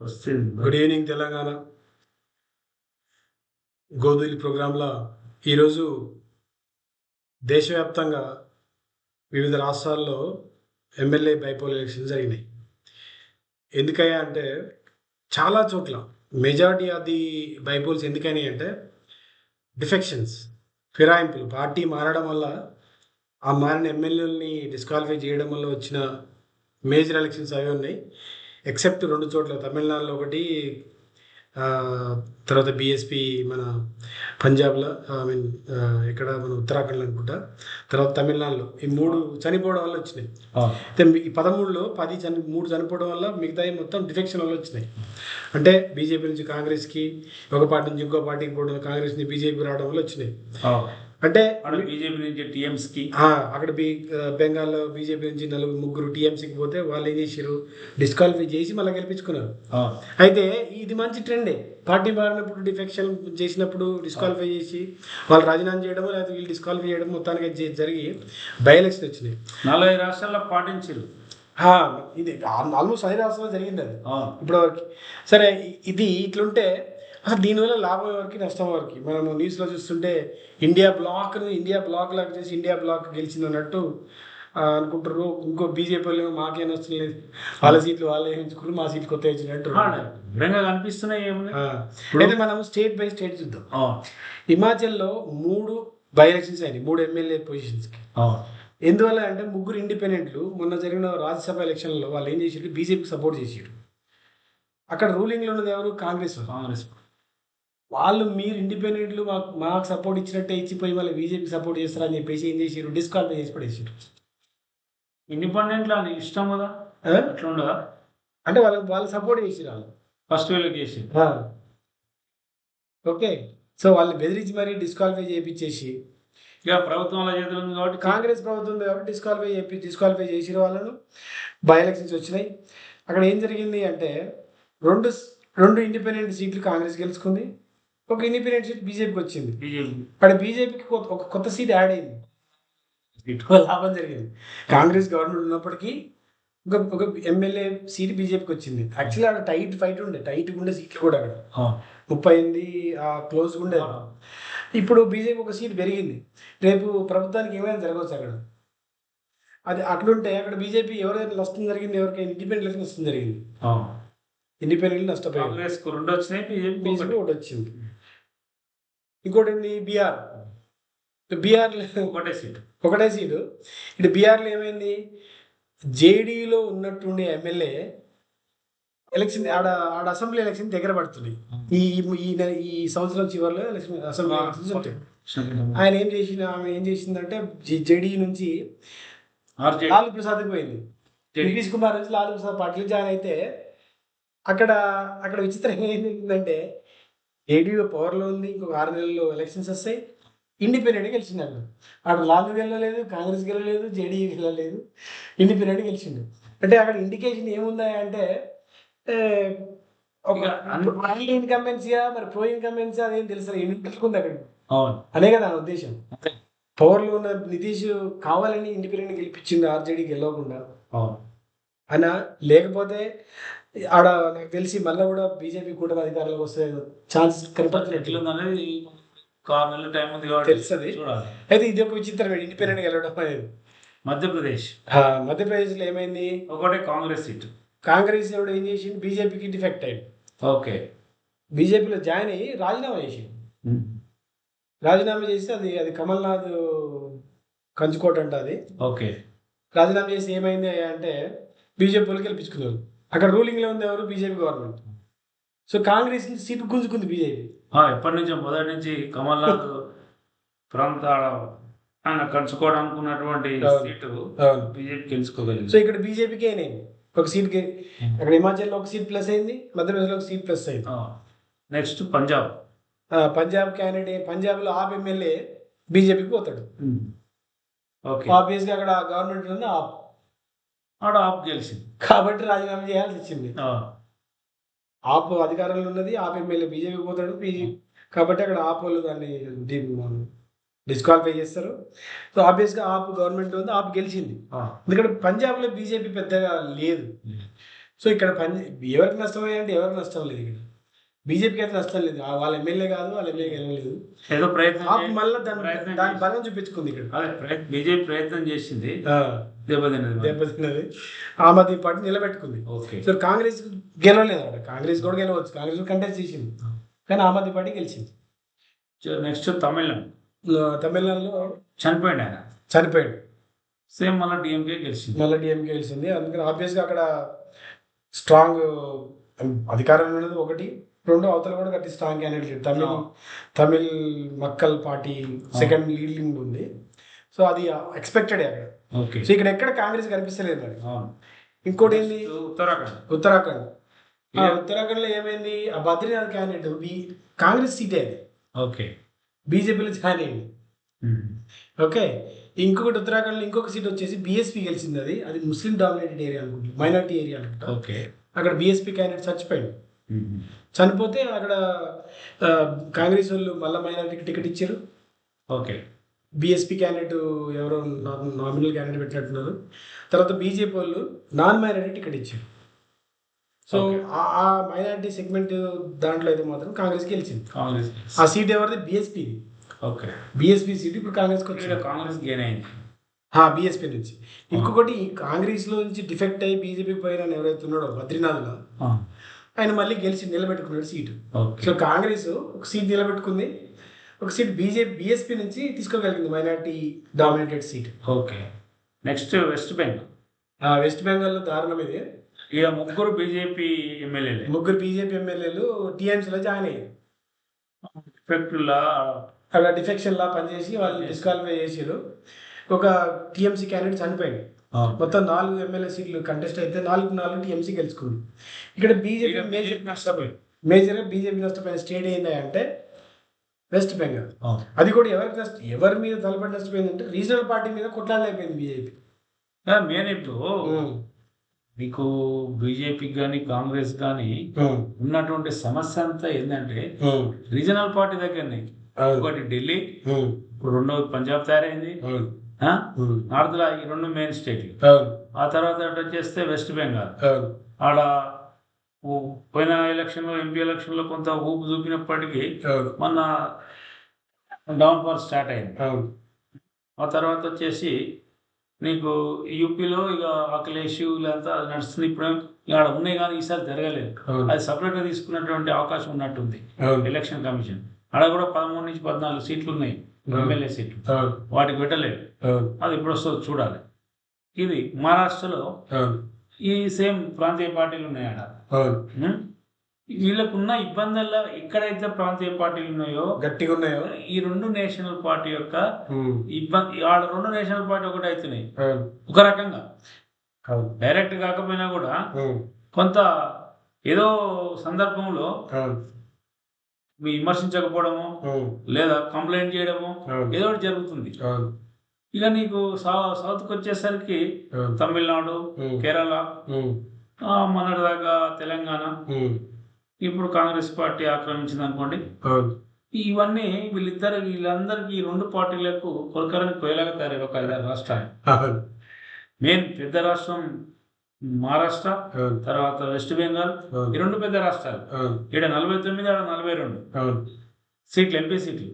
Good evening Telangana. గోధులి ప్రోగ్రాంలో ఈరోజు దేశవ్యాప్తంగా వివిధ రాష్ట్రాల్లో ఎమ్మెల్యే బైపోల్ ఎలక్షన్స్ జరిగినాయి. ఎందుకయ్యా అంటే చాలా చోట్ల మెజారిటీ ఆఫ్ ది బైపోల్స్ ఎందుకని అంటే డిఫెక్షన్స్ ఫిరాయింపులు. పార్టీ మారడం వల్ల ఆ మారిన ఎమ్మెల్యేలని డిస్క్వాలిఫై చేయడం వల్ల వచ్చిన మేజర్ ఎలక్షన్స్ అవి ఉన్నాయి. ఎక్సెప్ట్ రెండు చోట్ల తమిళనాడులో ఒకటి తర్వాత బీఎస్పీ మన పంజాబ్లో ఐ మీన్ ఇక్కడ మన ఉత్తరాఖండ్ అనుకుంటా. తర్వాత తమిళనాడులో. ఈ మూడు చనిపోవడం వల్ల వచ్చినాయి. అయితే ఈ పదమూడులో పది చని మూడు చనిపోవడం వల్ల మిగతా మొత్తం డిఫెక్షన్ వల్ల వచ్చినాయి. అంటే బీజేపీ నుంచి కాంగ్రెస్కి ఒక పార్టీ నుంచి ఇంకో పార్టీకి పోవడం కాంగ్రెస్ నుంచి బీజేపీ రావడం వల్ల వచ్చినాయి. అంటే అక్కడ బీజేపీ నుంచి టీఎంస్కి ఆ, అక్కడ బీ బెంగాల్లో బీజేపీ నుంచి నలుగురు ముగ్గురు టీఎంసీకి పోతే వాళ్ళు ఏం చేసారు డిస్క్వాలిఫై చేసి మళ్ళీ గెలిపించుకున్నారు. అయితే ఇది మంచి ట్రెండే పార్టీ మారినప్పుడు డిఫెక్షన్ చేసినప్పుడు డిస్క్వాలిఫై చేసి వాళ్ళు రాజీనామా చేయడమో లేకపోతే వీళ్ళు డిస్క్వాలిఫై చేయడం మొత్తానికి జరిగి బై ఎలక్షన్ వచ్చినాయి. నలభై రాష్ట్రాల్లో పాటించారు ఇది ఆల్మోస్ట్ అన్ని రాష్ట్రాల్లో జరిగింది అది. ఇప్పటివరకు సరే ఇది ఇట్లుంటే దీనివల్ల లాభం ఎవరికి నష్టం ఎవరికి? మనము న్యూస్లో చూస్తుంటే ఇండియా బ్లాక్ను ఇండియా బ్లాక్ లాగా చేసి ఇండియా బ్లాక్ గెలిచింది అన్నట్టు అనుకుంటారు ఇంకో బీజేపీ వాళ్ళు మాకేం వస్తుంది లేదు. వాళ్ళ సీట్లు వాళ్ళే ఎంచుకున్నారు మా సీట్లు కొత్త వచ్చినట్టు. కనిపిస్తున్నాయి అయితే మనం స్టేట్ బై స్టేట్ చూద్దాం. హిమాచల్లో మూడు బై ఎలక్షన్స్ అయినాయి మూడు ఎమ్మెల్యే పొజిషన్స్కి. ఎందువల్ల అంటే ముగ్గురు ఇండిపెండెంట్లు మొన్న జరిగిన రాజ్యసభ ఎలక్షన్లో వాళ్ళు ఏం చేసారు బీజేపీకి సపోర్ట్ చేసారు అక్కడ రూలింగ్లో ఉన్నది ఎవరు? కాంగ్రెస్. కాంగ్రెస్ వాళ్ళు మీరు ఇండిపెండెంట్లు మాకు మాకు సపోర్ట్ ఇచ్చినట్టే ఇచ్చిపోయి మళ్ళీ బీజేపీ సపోర్ట్ చేస్తారని చెప్పేసి ఏం చేసారు డిస్క్వాలిఫై చేసి పడేసారు ఇండిపెండెంట్లో నీకు ఇష్టం కదా? అట్లా ఉండదా? అంటే వాళ్ళు వాళ్ళు సపోర్ట్ చేసారు వాళ్ళు. ఫస్ట్ వీళ్ళకి చేసి. ఓకే. సో వాళ్ళని బెదిరించి మరీ డిస్క్వాలిఫై చేయించేసి ఇక ప్రభుత్వంలో చేతులు ఉంది కాబట్టి కాంగ్రెస్ ప్రభుత్వం ఉంది కాబట్టి డిస్క్వాలిఫై చెప్పి డిస్క్వాలిఫై చేసిన వాళ్ళను. బై ఎలక్షన్స్ వచ్చినాయి. అక్కడ ఏం జరిగింది అంటే రెండు రెండు ఇండిపెండెంట్ సీట్లు కాంగ్రెస్ గెలుచుకుంది. ఒక ఇండిపెండెంట్ సీట్ బీజేపీకి వచ్చింది. అక్కడ బీజేపీకి ఒక కొత్త సీట్ యాడ్ అయింది. లాభం జరిగింది. కాంగ్రెస్ గవర్నమెంట్ ఉన్నప్పటికీ ఒక ఒక ఎమ్మెల్యే సీట్ బీజేపీకి వచ్చింది. యాక్చువల్లీ అక్కడ టైట్ ఫైట్ ఉండే. టైట్ ఉండే సీట్లు కూడా అక్కడ. ముప్పై ఎనిమిది క్లోజ్ ఉండే ఇప్పుడు బీజేపీ ఒక సీట్ పెరిగింది. రేపు ప్రభుత్వానికి ఏమైనా జరగవచ్చు అక్కడ? అది అట్లుంటే అక్కడ బీజేపీ ఎవరైనా నష్టం జరిగింది? ఎవరికైనా ఇండిపెండెంట్ నష్టం జరిగింది? ఇండిపెండెంట్ నష్టపోయింది కాంగ్రెస్ రెండు వచ్చినాయి బీజేపీ ఒకటి వచ్చింది. ఇంకోటి ఏంది బీఆర్ బీఆర్ ఒకటే సీట్. ఒకటే సీటు. ఇటు బీఆర్లో ఏమైంది? జేడీలో ఉన్నట్టుండే ఎమ్మెల్యే ఎలక్షన్ ఆడ ఆడ అసెంబ్లీ ఎలక్షన్ దగ్గర పడుతున్నాయి. ఈ ఈ- ఈ సంవత్సరం చివరిలో ఎలక్షన్ అసెంబ్లీ ఎలక్షన్స్ ఉంటాయి. ఆయన ఏం చేసిన ఆమె ఏం చేసిందంటే జేడీ నుంచి లాలూ ప్రసాద్కి పోయింది. నితీష్ కుమార్ నుంచి లాలూ ప్రసాద్ పార్టీలో జాయిన్ అయితే అక్కడ అక్కడ విచిత్రం ఏంటంటే ఏడీయూ పవర్లో ఉంది ఇంకొక ఆరు నెలల్లో ఎలక్షన్స్ వస్తాయి. ఇండిపెండెంట్ గెలిచిండు అక్కడ అక్కడ లాలు గెలలేదు కాంగ్రెస్ గెలలేదు జేడీ గెలలేదు ఇండిపెండెంట్ గెలిచిండు. అంటే అక్కడ ఇండికేషన్ ఏముందా అంటే ఒక ఇన్కంబెన్సీయా మరి ప్రో ఇన్కంబెన్సీ అదేం తెలుసు ఇండిపెండెంట్ ఉంది అక్కడ? అనే కదా నా ఉద్దేశం. పవర్లో ఉన్న నితీష్ కావాలని ఇండిపెండెంట్ గెలిపించింది ఆర్జేడీ గెలవకుండా. అవును. అన్న లేకపోతే ఆడ నాకు తెలిసి మళ్ళీ కూడా బీజేపీ కూటమి అధికారంలోకి వస్తే ఛాన్స్ కనపడుతున్నట్లు ఎట్లుందనేది టైం ఉంది కాబట్టి తెలుస్తది. అయితే ఇది ఒక విచిత్రం ఇండిపెండెంట్ గెలవడం అనేది. మధ్యప్రదేశ్. మధ్యప్రదేశ్లో ఏమైంది? ఒకటే కాంగ్రెస్ సీట్. కాంగ్రెస్ ఎవడు ఏం చేసింది బీజేపీకి డిఫెక్ట్ అయ్యింది ఓకే. బీజేపీలో జాయిన్ అయ్యి రాజీనామా చేసింది రాజీనామా చేసి అది అది కమల్నాథ్ కంచుకోట అంట అది. ఓకే. రాజీనామా చేసి ఏమైంది అంటే బీజేపీ వాళ్ళు గెలిపించుకున్నారు. అక్కడ రూలింగ్లో ఉంది ఎవరు బీజేపీ గవర్నమెంట్ సో కాంగ్రెస్ నుంచి సీటు గుంజుకుంది బీజేపీ ఆ, ఎప్పటి నుంచో మొదటి నుంచి కమల్నాథ్ ప్రాంత ఆయన కంచుకోవడం అనుకున్నటువంటి అవును. Seat BJP గెలుచుకోగలిగింది. సో ఇక్కడ బీజేపీకి అయినాయి ఒక సీట్ అక్కడ హిమాచల్లో ఒక సీట్ ప్లస్ అయింది మధ్యప్రదేశ్లో ఒక సీట్ ప్లస్ అయింది. నెక్స్ట్ పంజాబ్. పంజాబ్ క్యాండిడేట్ పంజాబ్లో ఆప్ ఎమ్మెల్యే బీజేపీకి పోతాడు. ఓకే. ఆబ్వియస్గా అక్కడ గవర్నమెంట్ ఉంది ఆప్. ఆడ ఆప్ గెలిచింది. కాబట్టి రాజీనామా చేయాల్సి వచ్చింది. ఆప్ అధికారంలో ఉన్నది ఆప్ ఎమ్మెల్యే బీజేపీ పోతాడు బీజే కాబట్టి అక్కడ ఆప్ వాళ్ళు దాన్ని డిస్క్వాలిఫై చేస్తారు. సో ఆబ్వియస్గా ఆప్ గవర్నమెంట్ ఉంది ఆప్ గెలిచింది. ఎందుకంటే పంజాబ్లో బీజేపీ పెద్దగా లేదు. సో ఇక్కడ పని ఎవరికి నష్టమే అంటే ఎవరికి నష్టం లేదు ఇక్కడ. బీజేపీకి అయితే నష్టం లేదు. వాళ్ళ ఎమ్మెల్యే కాదు వాళ్ళ ఎమ్మెల్యే గెలవలేదు. ఏదో ప్రయత్నం మళ్ళీ దాని దాని బలం చూపించుకుంది ఇక్కడ. బీజేపీ ప్రయత్నం చేసింది. దెబ్బతిన్నది ఆమ్ ఆద్మీ పార్టీ నిలబెట్టుకుంది. సో కాంగ్రెస్ గెలవలేదు అక్కడ కాంగ్రెస్ కూడా గెలవచ్చు. కాంగ్రెస్ కంటెస్ట్ చేసింది. కానీ ఆమ్ ఆద్మీ పార్టీ గెలిచింది. నెక్స్ట్ తమిళనాడు తమిళనాడులో చనిపోయింది ఆయన. చనిపోయాడు. సేమ్ మళ్ళీ డిఎంకే గెలిచింది. మళ్ళీ డిఎంకే గెలిచింది. అందుకని ఆబ్వియస్గా అక్కడ స్ట్రాంగ్ అధికారం అనేది ఒకటి. రెండు అవతల కూడా గట్టి strong candidate Tamil. Tamil Makkal party second leading ఉంది. సో అది ఎక్స్పెక్టెడ్ అక్కడ. ఓకే. సో ఇక్కడ ఎక్కడ కాంగ్రెస్ కనిపిస్తలేదు మరి ఇంకోటి ఏంది? ఉత్తరాఖండ్. ఉత్తరాఖండ్. ఆ Yeah. ఉత్తరాఖండ్లో ఏమైంది? ఆ బద్రీనాథ్ క్యాండిడేట్ బి కాంగ్రెస్ సీటే అది. ఓకే. బీజేపీలో జాయిన్ అయింది. ఉమ్. ఓకే. ఇంకొకటి ఉత్తరాఖండ్లో ఇంకొక సీట్ వచ్చేసి బీఎస్పీ గెలిచింది అది. అది ముస్లిం డామినేటెడ్ ఏరియా అనుకుంటా మైనార్టీ ఏరియా అనుకుంటా. ఓకే. అక్కడ బీఎస్పీ క్యాండిడేట్ చచ్చిపోయాడు ఉమ్. చనిపోతే అక్కడ కాంగ్రెస్ వాళ్ళు మళ్ళీ మైనార్టీకి టికెట్ ఇచ్చారు. ఓకే. బీఎస్పీ క్యాండిడేట్ ఎవరో నామినల్ క్యాండిడేట్ పెట్టినట్టున్నారు. తర్వాత బీజేపీ వాళ్ళు నాన్ మైనారిటీ టికెట్ ఇచ్చారు. సో. ఆ- మైనారిటీ సెగ్మెంట్ దాంట్లో అయితే మాత్రం కాంగ్రెస్ గెలిచింది. కాంగ్రెస్ ఆ సీట్ ఎవరిది? బీఎస్పీ ఓకే బీఎస్పీ సీట్ ఇప్పుడు కాంగ్రెస్కి ఇక్కడ వచ్చింది కాంగ్రెస్ గెయిన్ అయింది. బీఎస్పీ నుంచి. ఇంకొకటి కాంగ్రెస్లో నుంచి డిఫెక్ట్ అయ్యి బీజేపీ పోయిన ఎవరైతే ఉన్నాడో బద్రీనాథ్లో. ఆయన మళ్ళీ గెలిచి నిలబెట్టుకున్నాడు సీటు. సో కాంగ్రెస్ ఒక సీట్ నిలబెట్టుకుంది. ఒక సీట్ బీజేపీ బీఎస్పీ నుంచి తీసుకోగలిగింది minority dominated seat. Okay. Next West Bengal. ఆ వెస్ట్ బెంగాల్లో దారుణం ఇది. ఇక ముగ్గురు బీజేపీ ఎమ్మెల్యేలే. ముగ్గురు బీజేపీ ఎమ్మెల్యేలు టీఎంసీలో జాయిన్ అయ్యారు. అక్కడ డిఫెక్షన్ లా పనిచేసి వాళ్ళు డిస్క్వాలిఫై చేసారు ఒక టీఎంసీ క్యాండిడేట్ చనిపోయింది. మొత్తం నాలుగు ఎమ్మెల్యే సీట్లు కంటెస్ట్ అయితే నాలుగు నాలుగు టీఎంసీ గెలుచుకుంది. ఇక్కడ బీజేపీ మేజర్ నష్టపోయింది. మేజర్గా బీజేపీ నష్టపోయిన స్టేట్ ఏంటి అంటే వెస్ట్ బెంగాల్ అది కూడా ఎవరికి నష్ట ఎవరి మీద తలపడి నష్టపోయిందంటే రీజనల్ పార్టీ మీద కొట్లాడలేకపోయింది బీజేపీ మెయిన్ ఇప్పుడు మీకు బీజేపీకి కానీ కాంగ్రెస్ కానీ ఉన్నటువంటి సమస్య అంతా ఏంటంటే రీజనల్ పార్టీ దగ్గరనే. ఒకటి ఢిల్లీ ఇప్పుడు రెండోది పంజాబ్ తయారైంది? నార్త్లో ఈ రెండు మెయిన్ స్టేట్లు ఆ తర్వాత అటు వచ్చేస్తే వెస్ట్ బెంగాల్ ఆడ పోయిన ఎలక్షన్లో ఎంపీ ఎలక్షన్లో కొంత ఊపు చూపినప్పటికీ మొన్న డౌన్ ఫాల్ స్టార్ట్ అయింది. ఆ తర్వాత వచ్చేసి నీకు యూపీలో ఇక అఖిలేష్ వీళ్ళంతా అది నడుస్తుంది ఇప్పుడు. ఆడ ఉన్నాయి కానీ ఈసారి జరగలేదు. అది సపరేట్గా తీసుకున్నటువంటి అవకాశం ఉన్నట్టుంది. Election commission. ఆడ కూడా పదమూడు నుంచి పద్నాలుగు సీట్లు ఉన్నాయి. ఎమ్మెల్యే సీట్లు. వాటికి పెట్టలేదు. అది ఇప్పుడు వస్తుందో చూడాలి. ఇది మహారాష్ట్రలో ఈ సేమ్ ప్రాంతీయ పార్టీలు ఉన్నాయి ఆడ ఉం? వీళ్ళకున్న ఇబ్బందుల్లో ఎక్కడైతే ప్రాంతీయ పార్టీలు ఉన్నాయో గట్టిగా ఉన్నాయో? ఈ రెండు నేషనల్ పార్టీ యొక్క ఇబ్బంది ఆడ రెండు నేషనల్ పార్టీ ఒకటి అవుతున్నాయి ఒక రకంగా. డైరెక్ట్ కాకపోయినా కూడా కొంత ఏదో సందర్భంలో విమర్శించకపోవడము లేదా కంప్లైంట్ చేయడము ఏదో ఒకటి జరుగుతుంది. ఇక నీకు సౌత్కి వచ్చేసరికి తమిళనాడు కేరళ ఆ, మొన్నటిదాకా తెలంగాణ. ఇప్పుడు కాంగ్రెస్ పార్టీ ఆక్రమించింది అనుకోండి ఇవన్నీ వీళ్ళిద్దరు వీళ్ళందరికీ ఈ రెండు పార్టీలకు కొరకరని కోయలాగా తయారు ఒక రాష్ట్రాలు. మెయిన్ పెద్ద రాష్ట్రం మహారాష్ట్ర తర్వాత వెస్ట్ బెంగాల్ ఈ రెండు పెద్ద రాష్ట్రాలు. ఇక్కడ నలభై తొమ్మిది ఆడ నలభై రెండు. సీట్లు ఎంపీ సీట్లు.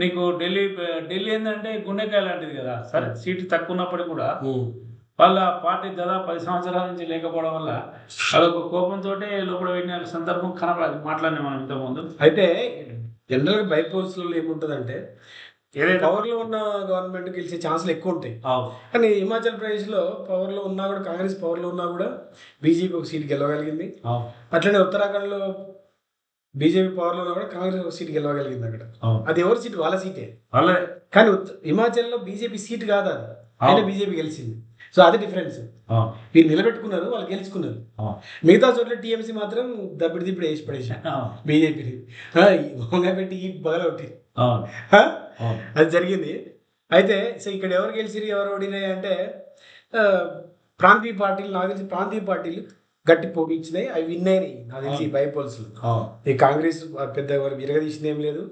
నీకు ఢిల్లీ ఢిల్లీ ఏంటంటే గుండెకాయ లాంటిది కదా. సరే సీట్లు తక్కువ ఉన్నప్పటికీ కూడా వాళ్ళ పార్టీ దాదాపు పది సంవత్సరాల నుంచి లేకపోవడం వల్ల వాళ్ళొక కోపంతో లోపల పెట్టిన సందర్భం కనపడదు. మాట్లాడినా మనం ఇంతకుముందు అయితే జనరల్గా బైపోల్స్లో ఏముంటదంటే ఏదైతే పవర్లో ఉన్న గవర్నమెంట్ గెలిచే ఛాన్సులు ఎక్కువ ఉంటాయి. కానీ హిమాచల్ ప్రదేశ్లో పవర్లో ఉన్నా కూడా కాంగ్రెస్ పవర్లో ఉన్నా కూడా బీజేపీ ఒక సీట్ గెలవగలిగింది. అట్లనే ఉత్తరాఖండ్లో బీజేపీ పవర్లో కూడా కాంగ్రెస్ ఒక సీట్ గెలవగలిగింది అక్కడ. అది ఎవరి సీట్ వాళ్ళ సీటే కానీ ఉత్త- హిమాచల్లో బీజేపీ సీట్ కాదు అది. అయినా బీజేపీ గెలిచింది. సో అది డిఫరెన్స్. వీళ్ళు నిలబెట్టుకున్నారు వాళ్ళు గెలుచుకున్నారు. మిగతా చోట్ల టీఎంసీ మాత్రం దప్పుడు దిప్పుడు వేసి పడేసి అవు. బీజేపీని పెట్టి ఈ బగలొట్టి. అది జరిగింది. అయితే సో ఇక్కడ ఎవరు గెలిచిరు ఎవరు ఓడినాయి అంటే ప్రాంతీయ పార్టీలు నాకు తెలిసి ప్రాంతీయ పార్టీలు గట్టి పోటీ ఇచ్చినాయి అవి విన్ అయినాయి నాకు తెలిసి బైపోల్స్. ఈ కాంగ్రెస్ పెద్ద విరగదీసింది ఏం లేదు.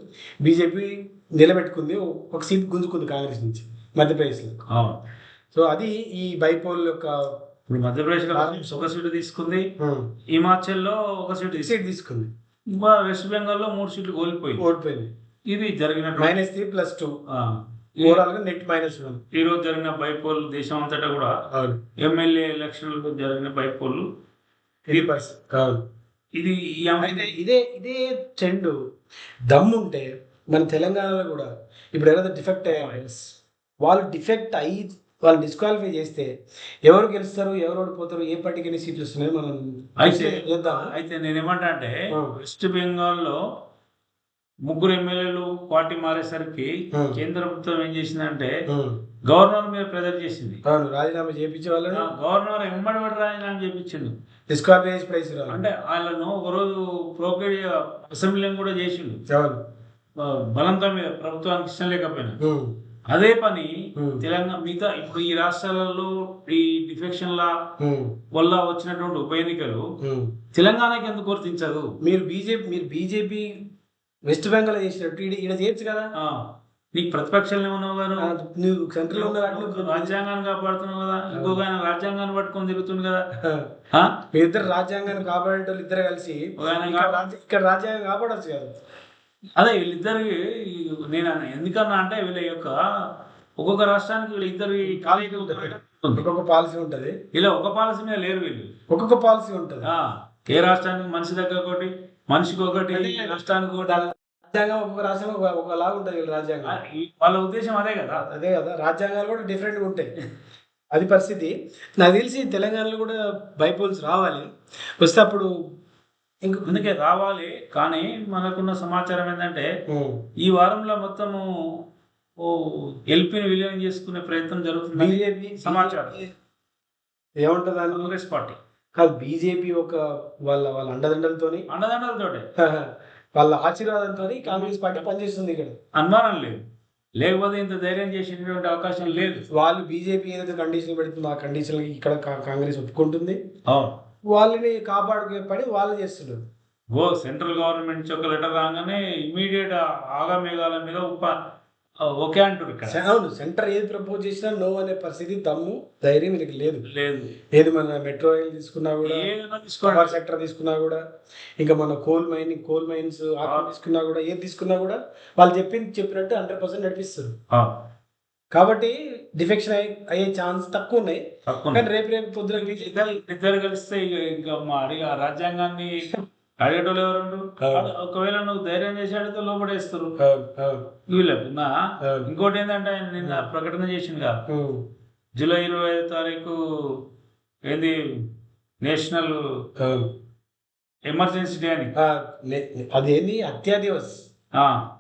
బీజేపీ నిలబెట్టుకుంది ఒక సీట్ గుంజుకుంది కాంగ్రెస్ నుంచి మధ్యప్రదేశ్లో. సో అది ఈ బైపోల్ యొక్క ఇప్పుడు మధ్యప్రదేశ్లో ఒక సీటు తీసుకుంది. హిమాచల్లో ఒక సీటు సీట్ తీసుకుంది. ఇంకా వెస్ట్ బెంగాల్లో మూడు సీట్లు కోల్పోయింది. ఓడిపోయింది ఇది జరిగిన మైనస్ త్రీ ప్లస్ టూ. ఓవరాల్గా నెట్ మైనస్ వన్. ఈ రోజు జరిగిన బైపోల్ దేశం అంతటా కూడా ఎమ్మెల్యే ఎలక్షన్లో జరిగిన బైపోల్ ఇది పర్సెంట్ అవును ఇది అయితే ఇదే ఇదే ట్రెండ్ దమ్ముంటే మన తెలంగాణలో కూడా ఇప్పుడు ఎవరైతే డిఫెక్ట్ అయ్యారు వాళ్ళు డిఫెక్ట్ అయ్యి వాళ్ళు డిస్క్వాలిఫై చేస్తే ఎవరు గెలుస్తారు ఎవరు ఓడిపోతారు ఏ పార్టీకి ఎన్ని సీట్లు వస్తున్నాయి మనం అయితే చేద్దాం అయితే నేనేమంటా అంటే ఆ. వెస్ట్ బెంగాల్లో ముగ్గురు ఎమ్మెల్యేలు పార్టీ మారేసరికి. కేంద్ర ప్రభుత్వం ఏం చేసిందంటే గవర్నర్ మీద ప్రెజర్ చేసింది. రాజీనామా చేయించే ఆ, వాళ్ళని గవర్నర్ ఎమ్మడి రాజీనామా చేపించిండు డిస్క్వాలిఫై చేసి ప్రైస్ అంటే వాళ్ళను ఒకరోజు ప్రోగ్రెడ్ అసెంబ్లీని కూడా చేసిండు బలంతో మీద ప్రభుత్వానికి ఇష్టం లేకపోయినా. అదే పని. తెలంగాణ మిగతా ఇప్పుడు ఈ రాష్ట్రాలలో ఈ డిఫెక్షన్ల. వల్ల వచ్చినటువంటి ఉప ఎన్నికలు. తెలంగాణకి ఎందుకు వర్తించదు మీరు బీజేపీ మీరు బీజేపీ వెస్ట్ బెంగాల్ చేసినట్టు ఈడ చేయొచ్చు కదా నీకు ప్రతిపక్షాలు ఏమన్నావు గారు? నువ్వు సెంట్రల్ రాజ్యాంగాన్ని కాపాడుతున్నావు కదా. ఇంకొక ఆయన రాజ్యాంగాన్ని పట్టుకొని తిరుగుతుంది కదా? మీ ఇద్దరు రాజ్యాంగాన్ని కాపాడే వాళ్ళు ఇద్దరు కలిసి ఇక్కడ రాజ్యాంగం కాపాడచ్చు కదా. అదే వీళ్ళిద్దరికి నేను ఎందుకన్నా అంటే వీళ్ళ యొక్క ఒక్కొక్క రాష్ట్రానికి వీళ్ళ ఇద్దరి కాలేజీ ఒక్కొక్క పాలసీ ఉంటది. ఇలా ఒక పాలసీ మీద లేరు వీళ్ళు. ఒక్కొక్క పాలసీ ఉంటది. ఏ రాష్ట్రానికి మనిషి దగ్గర ఒకటి మనిషికి ఒకటి. రాష్ట్రానికి ఒకటి. రాజ్యాంగం ఒక్కొక్క రాష్ట్రంలో ఒక- ఒకలాగా ఉంటది వీళ్ళ రాజ్యాంగం. వాళ్ళ ఉద్దేశం అదే కదా. అదే కదా రాజ్యాంగాలు కూడా డిఫరెంట్గా ఉంటాయి. అది పరిస్థితి. నాకు తెలిసి తెలంగాణలో కూడా బైపోల్స్ రావాలి. వస్తే అప్పుడు ఇంక అందుకే రావాలి కానీ మనకున్న సమాచారం ఏంటంటే. ఈ వారంలో మొత్తము ఓ ఎల్పీని విలీనం చేసుకునే ప్రయత్నం జరుగుతుంది బీజేపీ సమాచారం. ఏముంటది కాంగ్రెస్ పార్టీ. కాదు బీజేపీ ఒక వాళ్ళ వాళ్ళ అండదండలతోని. అండదండలతోటే. వాళ్ళ ఆశీర్వాదంతో కాంగ్రెస్ పార్టీ పనిచేస్తుంది ఇక్కడ. అనుమానం లేదు. లేకపోతే ఇంత ధైర్యం చేసేటువంటి అవకాశం లేదు. వాళ్ళు బీజేపీ ఏదైతే కండిషన్ పెడుతుందో ఆ కండిషన్ ఇక్కడ కాంగ్రెస్ ఒప్పుకుంటుంది. వాళ్ళని కాపాడుకునే పని వాళ్ళు చేస్తున్నారు. ఓ సెంట్రల్ గవర్నమెంట్ నుంచి ఒక లెటర్ రాగానే ఇమీడియట్ ఆగామేఘాల మీద ఉప ఓకే అంటారు ఇక్కడ. అవును సెంటర్ ఏది ప్రపోజ్ చేసినా నో అనే పరిస్థితి దమ్ము ధైర్యం వీళ్ళకి లేదు. లేదు. ఏది మన మెట్రో రైల్ తీసుకున్నా కూడా పవర్ సెక్టర్ తీసుకున్నా కూడా ఇంకా మన కోల్ మైనింగ్ కోల్ మైన్స్ తీసుకున్నా కూడా ఏది తీసుకున్నా కూడా వాళ్ళు చెప్పింది చెప్పినట్టు హండ్రెడ్ పర్సెంట్ నడిపిస్తారు. కాబట్టి డిఫెక్షన్ అయ్యే ఛాన్స్ తక్కువ ఉన్నాయి. కానీ రేపు రేపు పొద్దున ఇద్దరు కలిస్తే ఇక మా రాజ్యాంగాన్ని అడిగేటోళ్ళు ఎవరు. ఒకవేళ నువ్వు ధైర్యం చేసి అడిగితే లోపడేస్తారు వీళ్ళకు నా. ఇంకోటి ఏంటంటే ఆయన నిన్న ప్రకటన చేసిందిగా జూలై ఇరవై ఐదో తారీఖు ఏంది? నేషనల్. ఎమర్జెన్సీ డే అని. అదేంది? హత్యా దివస్. ఆ,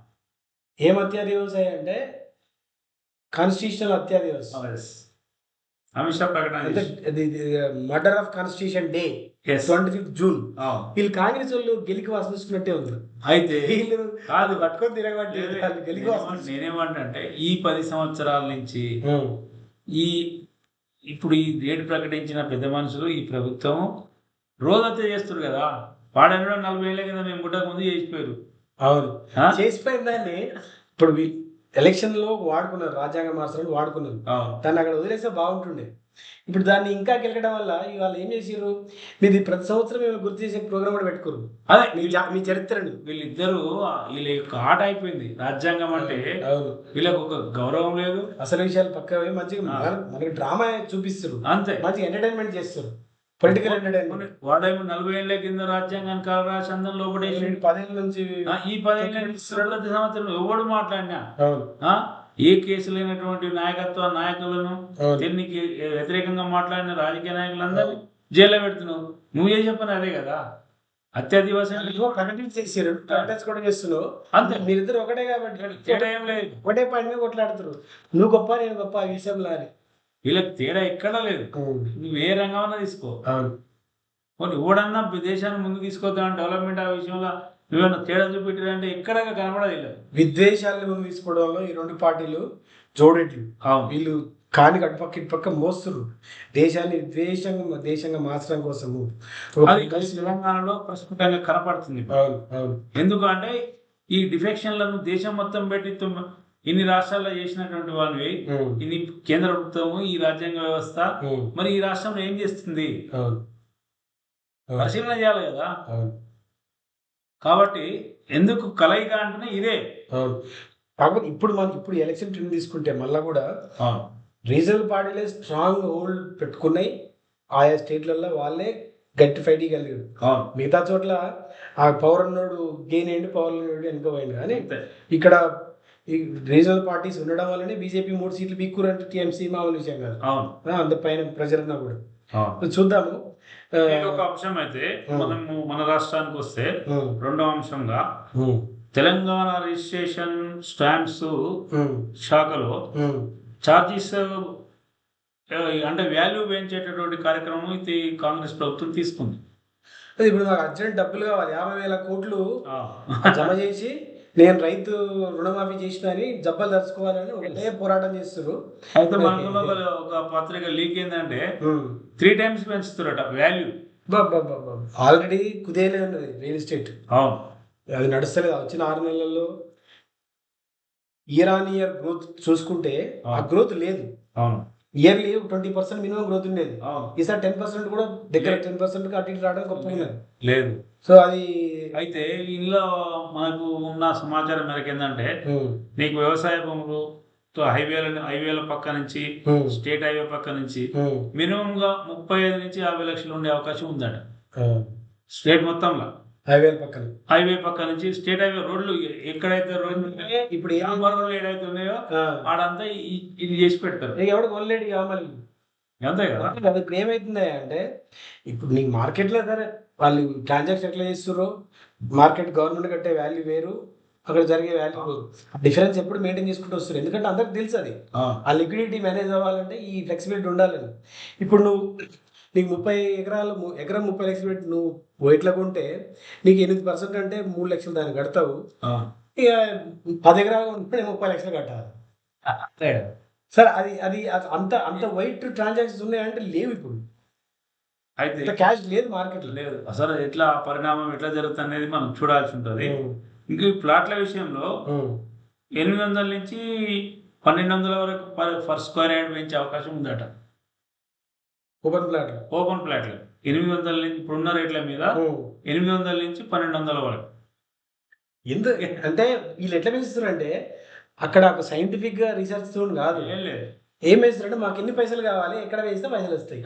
ఏం హత్యా దివస్ అంటే కాన్స్టిట్యూషనల్ హత్యా దివస్. yes. అమిత్ షా ప్రకటన murder of constitution day. Twenty fifth June. వీళ్ళు కాంగ్రెస్ వాళ్ళు గెలికి వాసన చూసుకున్నట్టే ఉంది. అయితే వీళ్ళు కాదు. పట్టుకొని తిరగబట్టి గెలికి నేనేమంటే ఈ పది సంవత్సరాల నుంచి ఈ ఇప్పుడు ఈ రేటు ప్రకటించిన పెద్ద మనుషులు ఈ ప్రభుత్వం రోజంతా చేస్తారు కదా. వాడెన్నడో నలభై ఏళ్ళ కింద మేము పుట్టక ముందు చేసిపోయారు. అవును? చేసిపోయిన దాన్ని ఇప్పుడు ఎలక్షన్లో వాడుకున్నారు రాజ్యాంగ మార్చడానికి వాడుకున్నారు. దాన్ని అక్కడ వదిలేస్తే బాగుంటుండే. ఇప్పుడు దాన్ని ఇంకా గెలకడం వల్ల ఇవాళ ఏం చేసిర్రు? మీది ప్రతి సంవత్సరం మేము గుర్తు చేసే ప్రోగ్రామ్ కూడా పెట్టుకోరు అదే. మీ మీ చరిత్రని. వీళ్ళిద్దరూ వీళ్ళ యొక్క ఆట అయిపోయింది. రాజ్యాంగం అంటే అవును వీళ్ళకు ఒక గౌరవం లేదు. అసలు విషయాలు పక్క మంచిగా మనకి డ్రామా చూపిస్తారు. అంతే. మంచిగా ఎంటర్టైన్మెంట్ చేస్తారు. పొలిటికల్ వాడేమో నలభై ఏళ్ళ కింద రాజ్యాంగాన్ని కాలు రాసి అందరం లోపడేసి పదేళ్ళ నుంచి ఈ పదేళ్ళ ప్రతి సంవత్సరం ఎవడు మాట్లాడినా? ఏ కేసు లేనటువంటి నాయకత్వ నాయకులను దీనికి వ్యతిరేకంగా మాట్లాడిన రాజకీయ నాయకులందరినీ జైల్లో పెడుతున్నావు? నువ్వు చేసే పని అదే కదా? ఇదిగో ప్రకటించి చేసారు ప్రకటించి కూడా చేస్తున్నావు. అంతే. మీరిద్దరు ఒకటే కాబట్టి ఏం ఒకటే పాయింట్ మీద కొట్లాడుతారు నువ్వు గొప్ప నేను గొప్ప విషయంలో అని వీళ్ళకి తేడా ఎక్కడా లేదు. నువ్వు ఏ రంగమన్నా తీసుకో. అవును. పోనీ ఎవడన్నా దేశాన్ని ముందు తీసుకొద్దాం డెవలప్మెంట్ ఆ విషయంలో నువ్వేమన్నా తేడా చూపెట్టారంటే ఎక్కడ కనబడదు వీళ్ళకి. విద్వేషాలను ముందు తీసుకోవడంలో ఈ రెండు పార్టీలు జోడెట్లు వీళ్ళు కాని అటుపక్క ఇటుపక్క మోస్తున్నారు దేశాన్ని విద్వేషంగా దేశంగా మార్చడం కోసము. అది తెలంగాణలో ప్రస్ఫుటంగా కనపడుతుంది. అవును అవును. ఎందుకంటే ఈ డిఫెక్షన్లను దేశం మొత్తం పెట్టి ఇన్ని రాష్ట్రాల్లో చేసినటువంటి వాళ్ళవి ఇది కేంద్ర ప్రభుత్వము ఈ రాజ్యాంగ వ్యవస్థ మరి ఈ రాష్ట్రంలో ఏం చేస్తుంది? పరిశీలన చేయాలి కదా? కాబట్టి ఎందుకు కలయిక అంటేనే ఇదే. కాకపోతే ఇప్పుడు మనం ఇప్పుడు ఎలక్షన్ ట్రెండ్ తీసుకుంటే మళ్ళీ కూడా రీజనల్ పార్టీలే స్ట్రాంగ్ హోల్డ్ పెట్టుకున్నాయి. ఆయా స్టేట్లలో వాళ్ళే గట్టి ఫైట్ కలిగారు అవును. మిగతా చోట్ల ఆ పవర్ ఉన్నోడు గెయిన్ అయ్యిండు పవర్ ఉన్నోడు వెనుక కానీ. ఇక్కడ ఈ రీజనల్ పార్టీస్ ఉండడం వల్లనే బీజేపీ మూడు సీట్లు బీక్కురు అంటే టీఎంసీ మామూలు విషయం కాదు. అంత పైన ప్రెజర్ ఉన్నా కూడా. చూద్దాము. ఒక అంశం అయితే మనము మన రాష్ట్రానికి వస్తే రెండో అంశంగా తెలంగాణ రిజిస్ట్రేషన్ స్టాంప్స్ శాఖలో ఛార్జెస్ అంటే వాల్యూ పెంచేటటువంటి కార్యక్రమం ఇది కాంగ్రెస్ ప్రభుత్వం తీసుకుంది. ఇప్పుడు నాకు అర్జెంట్ డబ్బులు కావాలి. యాభై వేల కోట్లు. జమ చేసి నేను రైతు రుణమాఫీ చేసిన అని జబ్బలు తెచ్చుకోవాలని ఒకటే పోరాటం చేస్తారు అయితే మనకు ఒక పత్రిక లీక్ ఏంటంటే త్రీ టైమ్స్ పెంచుతారట వాల్యూ ఆల్రెడీ కుదేలే ఉన్నది రియల్ ఎస్టేట్ అది నడుస్తలేదు. వచ్చిన ఆరు నెలల్లో ఇయర్ ఆన్ ఇయర్ గ్రోత్ చూసుకుంటే ఆ గ్రోత్ లేదు. అవును. Yearly twenty percent minimum growth ఉండేది. ఈసారి టెన్ పర్సెంట్ కూడా దగ్గర టెన్ పర్సెంట్ అటు ఇటు రావడం గొప్ప లేదు. సో అది అయితే ఇందులో మనకు ఉన్న సమాచారం మేరకు ఏంటంటే నీకు వ్యవసాయ భూములు హైవేల హైవేల పక్క నుంచి స్టేట్ హైవే పక్క నుంచి మినిమం గా ముప్పై ఐదు నుంచి యాభై లక్షలు ఉండే అవకాశం ఉందట. స్టేట్ మొత్తంలో. హైవేల పక్కన. హైవే పక్క నుంచి స్టేట్ హైవే రోడ్లు ఎక్కడైతే రోడ్లు ఇప్పుడు ఏం రోడ్లు ఏడైతే ఉన్నాయో ఆడంతా ఇది చేసి పెడతారు. ఎవడు కొనలేడు మళ్ళీ అంతే కదా? అది ఇప్పుడు ఏమైతుంది అంటే ఇప్పుడు నీకు మార్కెట్లో సరే వాళ్ళు ట్రాన్సాక్షన్ ఎట్లా చేస్తుర్రో మార్కెట్ గవర్నమెంట్ కట్టే వాల్యూ వేరు అక్కడ జరిగే వాల్యూ డిఫరెన్స్ ఎప్పుడు మెయింటైన్ చేసుకుంటూ వస్తారు ఎందుకంటే అందరికి తెలుసు అది. ఆ, ఆ లిక్విడిటీ మేనేజ్ అవ్వాలంటే ఈ ఫ్లెక్సిబిలిటీ ఉండాలని. ఇప్పుడు నువ్వు నీకు ముప్పై ఎకరాలు ఎకరం ముప్పై లక్షలు పెట్టి నువ్వు ఎట్లా కొంటే నీకు ఎనిమిది పర్సెంట్ అంటే మూడు లక్షలు దాన్ని కడతావు. ఇక పది ఎకరాలు ఉంటే ముప్పై లక్షలు కట్టాలి. సార్ అది అది అంత అంత వైట్ ట్రాన్సాక్షన్స్ ఉన్నాయంటే లేవు ఇప్పుడు. అయితే ఇట్లా క్యాష్ లేదు మార్కెట్లో. లేదు. అసలు ఎట్లా పరిణామం ఎట్లా జరుగుతుంది అనేది మనం చూడాల్సి ఉంటుంది. ఇంక ఈ ప్లాట్ల విషయంలో ఎనిమిది వందల నుంచి పన్నెండు వందల వరకు పర్ పర్ స్క్వేర్ యార్డ్ పెంచే అవకాశం ఉందట. ఓపెన్ ప్లాట్ ఓపెన్ ప్లాట్లు ఎనిమిది వందల నుంచి ఇప్పుడున్న రేట్ల మీద ఎనిమిది వందల నుంచి పన్నెండు వందల వరకు. ఎందుకు అంటే వీళ్ళు ఎట్లా పెంచుతారు అంటే అక్కడ ఒక సైంటిఫిక్గా రీసెర్చ్ కాదు. లేదు. ఏం పెంచుతారంటే మాకు ఎన్ని పైసలు కావాలి ఎక్కడ పెంచితే పైసలు వస్తాయి.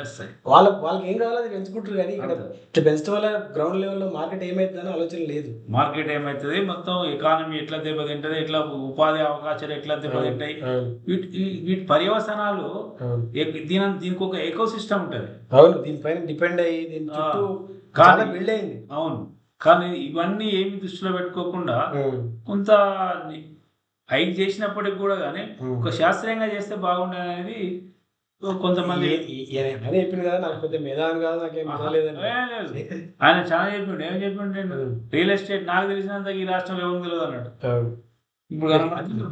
వాళ్ళ వాళ్ళకి ఏం కావాలో అది పెంచుకుంటారు కానీ ఇక్కడ. ఇట్లా పెంచడం వల్ల గ్రౌండ్ లెవెల్లో మార్కెట్ ఏమైతుందని ఆలోచన లేదు. మార్కెట్ ఏమవుతుంది మొత్తం ఎకానమీ ఎట్లా దెబ్బతింటది? ఎట్లా ఉపాధి అవకాశాలు ఎట్లా దెబ్బతింటాయి? వీటి పర్యవసనాలు దీని దీనికి ఒక ఎకో సిస్టమ్ ఉంటుంది. అవును దీనిపైన డిపెండ్ అయ్యి దీని చుట్టూ చాలా బిల్డ్ అయింది. అవును. కానీ ఇవన్నీ ఏమి దృష్టిలో పెట్టుకోకుండా కొంత హైక్ చేసినప్పటికి కూడా కానీ ఒక శాస్త్రీయంగా చేస్తే బాగుండేది అనేది కొంతమంది అదే చెప్పింది కదా నాకు పెద్ద మేధాని కాదు నాకేం. లేదని. ఆయన చాలా చెప్పిండు ఏం చెప్పిండు రియల్ ఎస్టేట్ నాకు తెలిసినంత ఈ రాష్ట్రంలో ఏమో తెలియదు అన్నట్టు. ఇప్పుడు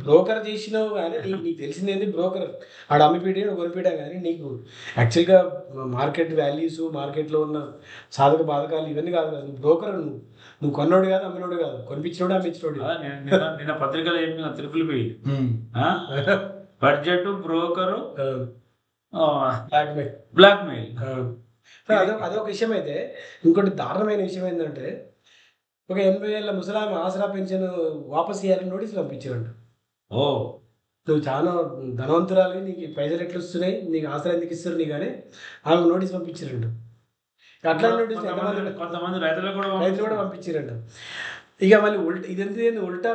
బ్రోకర్ చేసినావు కానీ నీకు తెలిసింది ఏంటి బ్రోకర్. ఆడ అమ్మిపీడి కొనిపీడా కానీ నీకు యాక్చువల్గా మార్కెట్ వాల్యూస్ మార్కెట్లో ఉన్న సాధక బాధకాలు ఇవన్నీ కాదు కదా. నువ్వు బ్రోకర్ నువ్వు. నువ్వు కొన్నోడు కాదు అమ్మినోడు కాదు. కొనిపించినోడు అమ్మించినోడు. నిన్న పత్రికలో చెప్పిన triple P budget broker blackmail అదొక అదొక విషయం అయితే ఇంకోటి దారుణమైన విషయం ఏంటంటే ఒక ఎనభై ఏళ్ళ ముసలామె ఆసరా పెన్షన్ వాపస్ ఇవ్వాలని నోటీస్ పంపించారంట. ఓ. నువ్వు చాలా ధనవంతురాలు నీకు పైసలు ఎట్లా వస్తున్నాయి నీకు ఆసరా ఎందుకు ఇస్తారు నీకు అని ఆమె నోటీస్ పంపించారంట. అట్లా నోటీస్ కొంతమంది రైతులకు కూడా రైతులు కూడా పంపించారంట. ఇక మళ్ళీ ఉల్టా ఇదంతా ఉల్టా?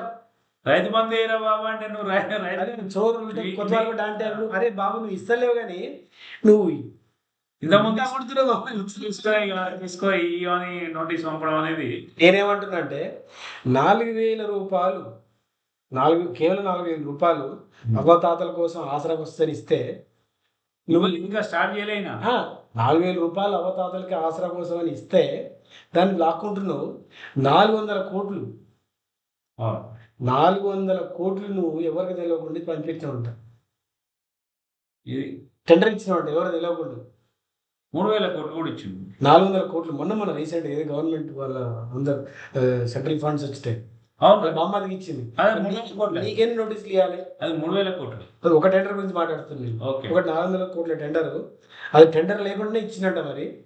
రైతు బంధు ఏరా బాబు అంటే నువ్వు రైతు చోరు కొత్త అంటే అరే బాబు నువ్వు ఇస్తలేవు కానీ నువ్వు నోటీస్ పంపడం అనేది. నేనేమంటున్నా అంటే నాలుగు వేల రూపాయలు నాలుగు కేవలం నాలుగు వేల రూపాయలు అవ్వతాతల కోసం ఆసరాకు వస్తాను ఇస్తే నువ్వు ఇంకా స్టార్ట్ చేయలేనా? నాలుగు వేల రూపాయలు అవ్వతాతలకి ఆసరా కోసం అని ఇస్తే దాన్ని లాక్కుంటున్నావు నాలుగు వందల కోట్లు. నాలుగు వందల కోట్లు నువ్వు ఎవరికి తెలియకుండా పంపించిన ఉంటా టెండర్ ఇచ్చిన ఎవరు తెలియకుండా మూడు వేల కోట్లు కూడా ఇచ్చింది నాలుగు వందల కోట్లు. మొన్న మొన్న రీసెంట్ ఏదో గవర్నమెంట్ వాళ్ళ అందరు సెంట్రల్ ఫండ్స్ వచ్చినాయి. అవును. వాళ్ళ బామ్మదికి ఇచ్చింది. నీకెన్ని నోటీసులు ఇవ్వాలి అది మూడు వేల కోట్లు. అది ఒక టెండర్ గురించి మాట్లాడుతుంది ఒకటి నాలుగు వందల కోట్ల టెండర్. అది టెండర్ లేకుండా ఇచ్చినట్ట మరి.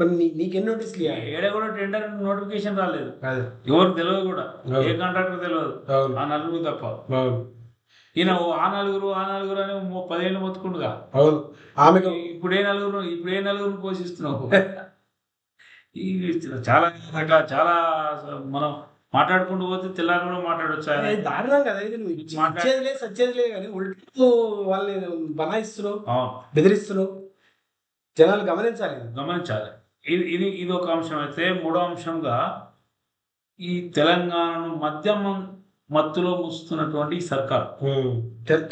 మరి నీ- నీకెన్ని నోటీసులు ఇవ్వాలి ఏడ కూడా టెండర్ నోటిఫికేషన్ రాలేదు. ఎవరికి తెలియదు కూడా. ఏ కాంట్రాక్టర్ తెలియదు ఆ నలుగురు తప్ప. ఈయన ఆ నలుగురు ఆ నలుగురు అని మో- పదేళ్ళు మొత్తుకుంటుగా అవును. ఆమెకు ఇప్పుడు నలుగురు ఇప్పుడు నలుగురు పోషిస్తున్నావు. ఇవి చాలా చాలా మనం మాట్లాడుకుంటూ పోతే తెల్లారి కూడా మాట్లాడొచ్చు దారుణం కదా ఇది. నువ్వు మాట్లాడ- ఇచ్చేది లేదు సచ్చేది లేదు కానీ ఉల్టూ వాళ్ళని బనాయిస్తున్నావు బెదిరిస్తున్నావు. జనాలు గమనించాలి. గమనించాలి. ఇది ఇది ఇది ఒక అంశం. అయితే మూడో అంశంగా ఈ తెలంగాణను మద్యం మత్తులో ముస్తున్నటువంటి సర్కార్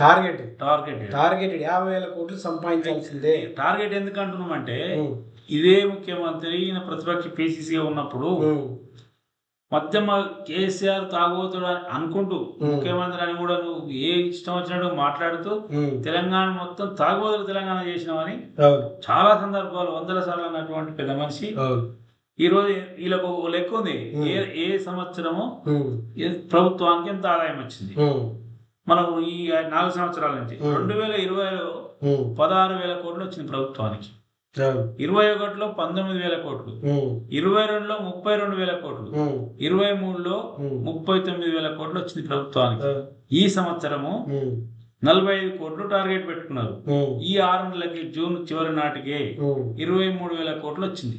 టార్గెట్ టార్గెట్ టార్గెట్ యాభై వేల కోట్లు సంపాదించాల్సిందే టార్గెట్ ఎందుకు అంటున్నామంటే. ఇదే ముఖ్యమంత్రి ఈయన ప్రతిపక్ష పిసిసిగా ఉన్నప్పుడు. మద్యం కేసీఆర్ తాగబోతాడు అని అనుకుంటూ. ముఖ్యమంత్రి అని కూడా నువ్వు ఏ ఇష్టం వచ్చినట్టు మాట్లాడుతూ. తెలంగాణ మొత్తం తాగుబోతులు తెలంగాణ చేసినామని చాలా సందర్భాలు వందల సార్లు అన్నటువంటి పెద్ద మనిషి ఈ రోజు వీళ్ళకు లెక్క ఉంది. ఏ ఏ సంవత్సరము ప్రభుత్వానికి ఎంత ఆదాయం వచ్చింది ఉమ్. మనం ఈ నాలుగు సంవత్సరాల నుంచి. రెండు వేల ఇరవైలో. పదహారు వేల కోట్లు వచ్చింది ప్రభుత్వానికి ఇరవై ఒకటిలో పంతొమ్మిది వేల కోట్లు. ఇరవై రెండులో ముప్పై రెండు వేల కోట్లు. ఇరవై మూడులో. ముప్పై తొమ్మిది వేల కోట్లు వచ్చింది ప్రభుత్వానికి. ఈ సంవత్సరము. నలభై ఐదు కోట్లు టార్గెట్ పెట్టుకున్నారు. ఈ ఆరు నెలలకి జూన్ చివరి నాటికే. ఇరవై మూడు వేల కోట్లు వచ్చింది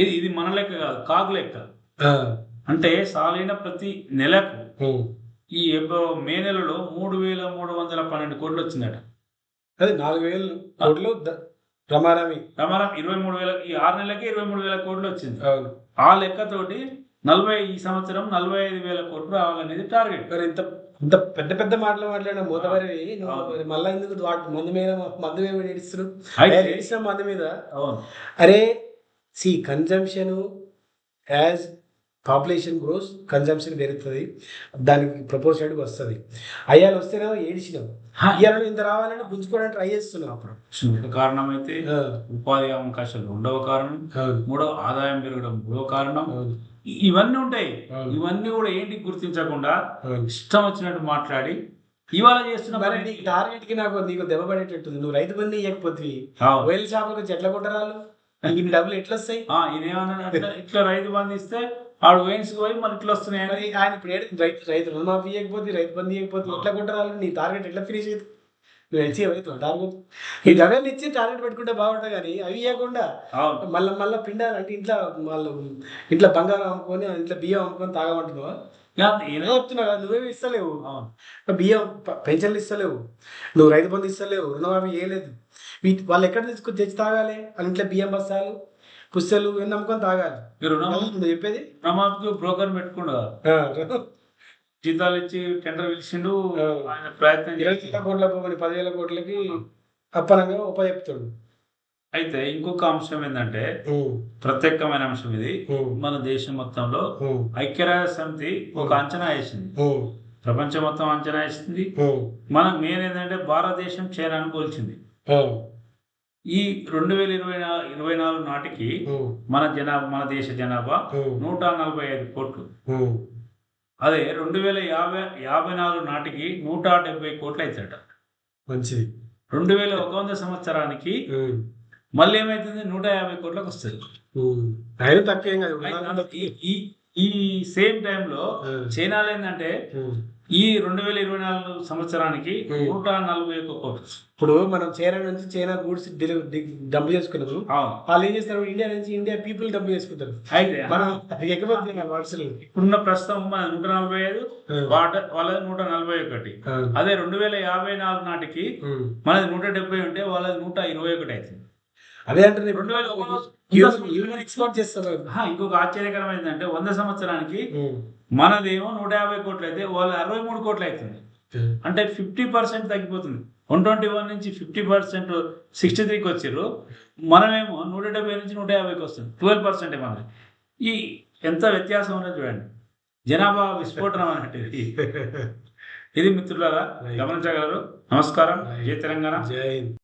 ఇది ఇది మన లెక్క కాదు కాగు లెక్క. అంటే సాలైన ప్రతి నెలకు. ఈ మే నెలలో మూడు వేల మూడు వందల పన్నెండు కోట్లు వచ్చిందట. అదే నాలుగు వేలు కోట్లు రమారమి. ప్రమాణం ఇరవై మూడు వేల ఈ ఆరు నెలలకి ఇరవై మూడు వేల కోట్లు వచ్చింది. ఆ లెక్కతోటి నలభై ఈ సంవత్సరం నలభై ఐదు వేల కోట్లు రావాలనేది టార్గెట్. మరి ఇంత ఇంత పెద్ద పెద్ద మాటలు మాట్లాడిన మూతవరి మళ్ళా ఎందుకు మందు మీద మందు మీద ఏడిసిన మందు మీద? అరే see consumption as population grows consumption పెరుగుతుంది. దానికి ప్రపోర్షనట్గా వస్తుంది. అయ్యాలు వస్తేనేమో ఏడిచినావు హా. ఇయ్యాలను ఇంత రావాలని గుంజుకోవడానికి ట్రై చేస్తున్నావు అప్పుడు. కారణం అయితే ఉపాధి అవకాశాలు రెండవ కారణం మూడవ ఆదాయం పెరగడం మూడవ కారణం. ఇవన్నీ ఉంటాయి. ఇవన్నీ కూడా ఏంటి గుర్తించకుండా ఇష్టం వచ్చినట్టు మాట్లాడి ఇవాళ చేస్తున్న టార్గెట్కి నాకు నీకు దెబ్బ పడేటట్టుంది. నువ్వు రైతు బంధు ఇవ్వకపోతే. వేల చేపలకు చెట్ల కొట్టరాలు ఇన్ని డబ్బులు ఎట్లా వస్తాయి ఈయన ఇట్లా రైతు బంధు ఇస్తే ఆడు వేయించి పోయి మరి ఇట్లా వస్తున్నాయని మరి ఆయన ఇప్పుడు రైతు రైతు రుణమాఫీ ఇవ్వకపోతే రైతు బంధు ఇవ్వకపోతే ఎట్లా కొట్టరాలు నీ టార్గెట్ ఎట్లా ఫినిష్ అవుతుంది నువ్వు అవుతావు టార్గెట్ ఈ డబ్బులు ఇచ్చి టార్గెట్ పెట్టుకుంటే బాగుంటుంది కానీ అవి ఇవ్వకుండా మళ్ళీ మళ్ళీ పిండాలి అంటే ఇంట్లో వాళ్ళు ఇంట్లో బంగారం అమ్ముకొని ఇంట్లో బియ్యం అమ్ముకొని తాగమంటున్నావా? నేను చెప్తున్నా కదా నువ్వేమి ఇస్తలేవు. బియ్యం పెన్షన్లు ఇస్తలేవు. నువ్వు రైతు బంధు ఇస్తలేవు. రుణమాఫీ చేయలేదు. వాళ్ళు ఎక్కడ తీసుకొని తెచ్చి తాగాలి? వాళ్ళ ఇంట్లో బియ్యం బస్తాలు పుస్తలు ఇవన్నీ నమ్ముకొని తాగాలి. మీరు చెప్పేది? రుణమాఫీకి బ్రోకర్ పెట్టుకుండు జీతాలు ఇచ్చి టెండర్ పిలిచిండు. ఆయన ప్రయత్నం ఇరవై కోట్ల పదివేల కోట్లకి అప్పనంగా ఉప చెప్తాడు అయితే ఇంకొక అంశం ఏంటంటే ప్రత్యేకమైన అంశం ఇది. మన దేశం మొత్తంలో ఐక్యరాజ్య సమితి ఒక అంచనా వేసింది. ప్రపంచం మొత్తం అంచనా వేసింది. మన మెయిన్ ఏంటంటే భారతదేశం చైనాను పోల్చింది ఈ రెండు వేల ఇరవై ఇరవై నాలుగు నాటికి మన జనాభా మన దేశ జనాభా నూట నలభై ఐదు కోట్లు. అదే రెండు వేల యాభై యాభై నాలుగు నాటికి నూట డెబ్బై కోట్లు అవుతాడట మంచిది. రెండు వేల ఒక వంద సంవత్సరానికి మళ్ళీ ఏమైతుంది? నూట యాభై కోట్లకు వస్తుంది. ఆయన తక్కువేం ఈ ఈ సేమ్ టైంలో చైనాలో ఏంటంటే ఈ రెండు వేల ఇరవై నాలుగు సంవత్సరానికి. నూట నలభై ఒక్క ఇప్పుడు మనం చైనా నుంచి చైనా గూడ్స్ డబ్బు చేసుకున్నాము. వాళ్ళు ఏం చేస్తారు? ఇండియా నుంచి ఇండియా పీపుల్ డబ్బు చేసుకుంటారు. అయితే మనం ఇప్పుడున్న ప్రస్తుతం మన నూట నలభై ఐదు వాళ్ళది నూట నలభై ఒకటి. అదే రెండు వేల యాభై నాలుగు నాటికి మనది నూట డెబ్బై ఉంటే వాళ్ళది నూట ఇరవై ఒకటి అవుతుంది అదే అంటే రెండు వేల ఎక్స్పోర్ట్ చేస్తారు. ఇంకొక ఆశ్చర్యకరం ఏంటంటే వంద సంవత్సరానికి మనదేమో నూట యాభై కోట్లు అయితే వాళ్ళ అరవై మూడు కోట్లు అవుతుంది అంటే ఫిఫ్టీ పర్సెంట్ తగ్గిపోతుంది. వన్ ట్వంటీ వన్ నుంచి ఫిఫ్టీ పర్సెంట్ సిక్స్టీ త్రీకి వచ్చారు మనమేమో నూట డెబ్బై నుంచి నూట యాభైకి వస్తుంది. ట్వెల్వ్ పర్సెంట్ మనది ఈ ఎంత వ్యత్యాసం ఉన్నది చూడండి. జనాభా విస్ఫోటనం అన్నట్టు ఇది. మిత్రులారా గమనించగలరు. నమస్కారం. జై తెలంగాణ. జై హింద్.